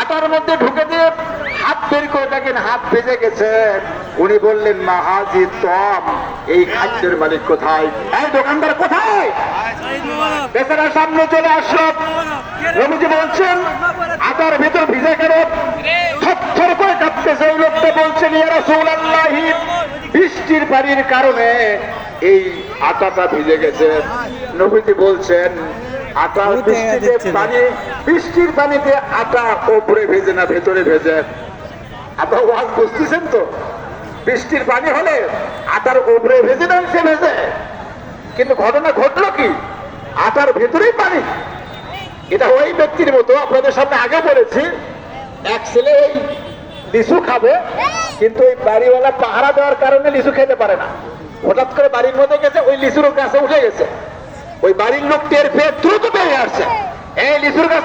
আটার মধ্যে ঢুকে দিয়ে হাত বের করে দেখেন, হাত ভেজে গেছে। উনি বললেন, মাহাজি তম এই খাদ্যের মালিক কোথায়? এই দোকানদার কোথায়? বেচারা সামনে চলে আসলো। বলছেন, আটার ভিতর ভিজে গেল থর করে কাঁপতেছে ওই লোকটা বলছেন বৃষ্টির পানির কারণে এই আটাটা ভিজে গেছে। নবীজি বলছেন আটা বৃষ্টিতে পানি বৃষ্টির পানিতে আটা ওপরে ভেজে না ভেতরে ভেজে। আপনার ওয়াজ বুঝতেছেন তো? বৃষ্টির পানি হলে আটার উপরে ভেজে না সে ভেজে। কিন্তু ঘটনা ঘটলো কি? আটার ভেতরেই পানি। এটা ওই ব্যক্তির মতো আপনাদের সামনে আগে বলেছি এক ছেলে ওই লিচু খাবে কিন্তু ওই বাড়িওয়ালা পাহারা দেওয়ার কারণে লিচু খেতে পারে না। হঠাৎ করে বাড়ির মধ্যে গেছে ওই লিচুর গাছে উঠে গেছে। ওই বাড়ির লোক টের পেয়ে দ্রুত বেরিয়ে আসছে। এই লিচুর গাছে